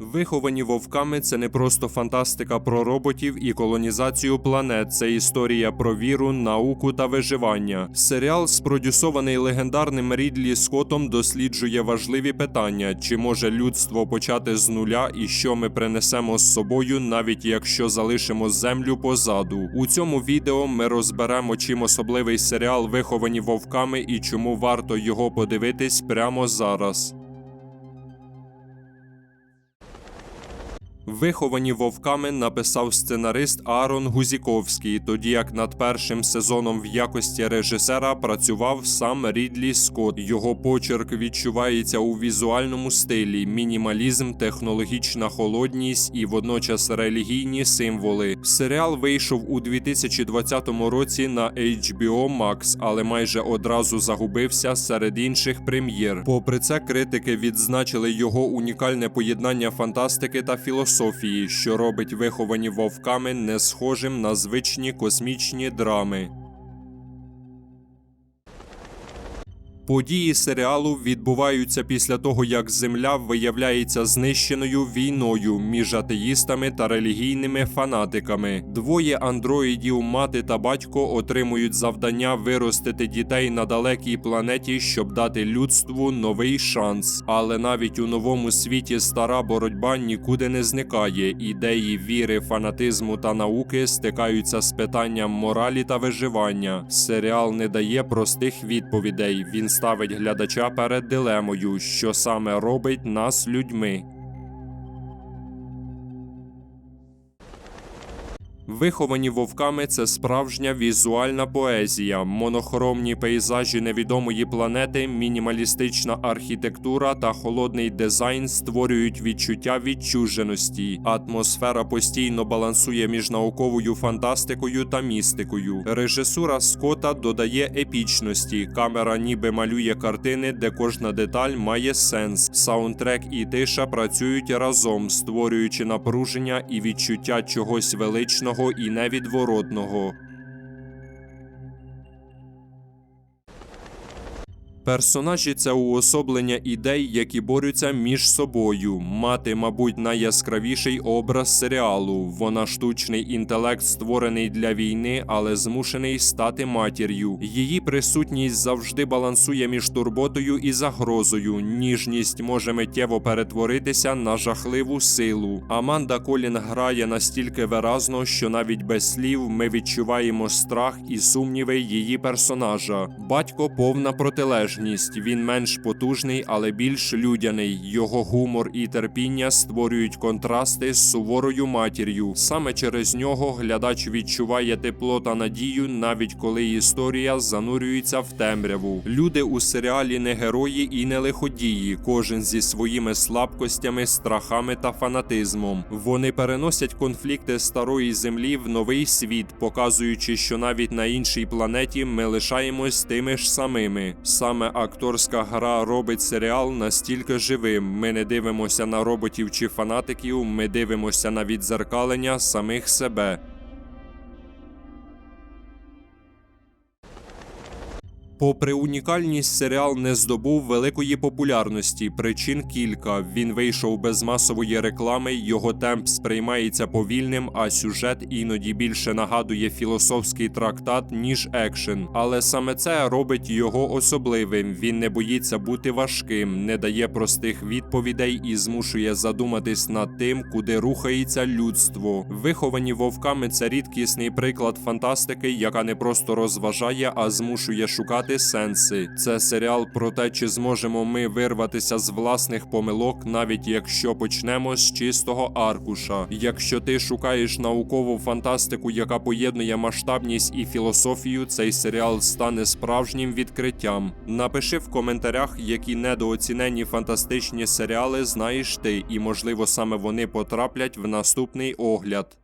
Виховані вовками це не просто фантастика про роботів і колонізацію планет. Це історія про віру, науку та виживання. Серіал, спродюсований легендарним Рідлі Скоттом, досліджує важливі питання: чи може людство почати з нуля, і що ми принесемо з собою, навіть якщо залишимо землю позаду. У цьому відео ми розберемо, чим особливий серіал Виховані вовками і чому варто його подивитись прямо зараз. Виховані вовками написав сценарист Аарон Гузіковський, тоді як над першим сезоном в якості режисера працював сам Рідлі Скотт. Його почерк відчувається у візуальному стилі, мінімалізм, технологічна холодність і водночас релігійні символи. Серіал вийшов у 2020 році на HBO Max, але майже одразу загубився серед інших прем'єр. Попри це, критики відзначили його унікальне поєднання фантастики та філософії, що робить виховані вовками не схожим на звичні космічні драми. Події серіалу відбуваються після того, як Земля виявляється знищеною війною між атеїстами та релігійними фанатиками. Двоє андроїдів, мати та батько, отримують завдання виростити дітей на далекій планеті, щоб дати людству новий шанс. Але навіть у новому світі стара боротьба нікуди не зникає. Ідеї віри, фанатизму та науки стикаються з питанням моралі та виживання. Серіал не дає простих відповідей. Він ставить глядача перед дилемою, що саме робить нас людьми. Виховані вовками це справжня візуальна поезія, монохромні пейзажі невідомої планети, мінімалістична архітектура та холодний дизайн створюють відчуття відчуженості. Атмосфера постійно балансує між науковою фантастикою та містикою. Режисура Скотта додає епічності. Камера ніби малює картини, де кожна деталь має сенс. Саундтрек і тиша працюють разом, створюючи напруження і відчуття чогось величного і невідворотного. Персонажі це уособлення ідей, які борються між собою. Мати, мабуть, найяскравіший образ серіалу. Вона штучний інтелект, створений для війни, але змушений стати матір'ю. Її присутність завжди балансує між турботою і загрозою. Ніжність може миттєво перетворитися на жахливу силу. Аманда Колін грає настільки виразно, що навіть без слів ми відчуваємо страх і сумніви її персонажа. Батько повна протилежність. Він менш потужний, але більш людяний. Його гумор і терпіння створюють контрасти з суворою матір'ю. Саме через нього глядач відчуває тепло та надію, навіть коли історія занурюється в темряву. Люди у серіалі не герої і не лиходії, кожен зі своїми слабкостями, страхами та фанатизмом. Вони переносять конфлікти старої землі в новий світ, показуючи, що навіть на іншій планеті ми лишаємось тими ж самими. Саме акторська гра робить серіал настільки живим. Ми не дивимося на роботів чи фанатиків, ми дивимося на відзеркалення самих себе. Попри унікальність, серіал не здобув великої популярності. Причин кілька. Він вийшов без масової реклами, його темп сприймається повільним, а сюжет іноді більше нагадує філософський трактат, ніж екшен. Але саме це робить його особливим. Він не боїться бути важким, не дає простих відповідей і змушує задуматись над тим, куди рухається людство. Виховані вовками це рідкісний приклад фантастики, яка не просто розважає, а змушує шукати сенси. Це серіал про те, чи зможемо ми вирватися з власних помилок, навіть якщо почнемо з чистого аркуша. Якщо ти шукаєш наукову фантастику, яка поєднує масштабність і філософію, цей серіал стане справжнім відкриттям. Напиши в коментарях, які недооцінені фантастичні серіали знаєш ти, і можливо саме вони потраплять в наступний огляд.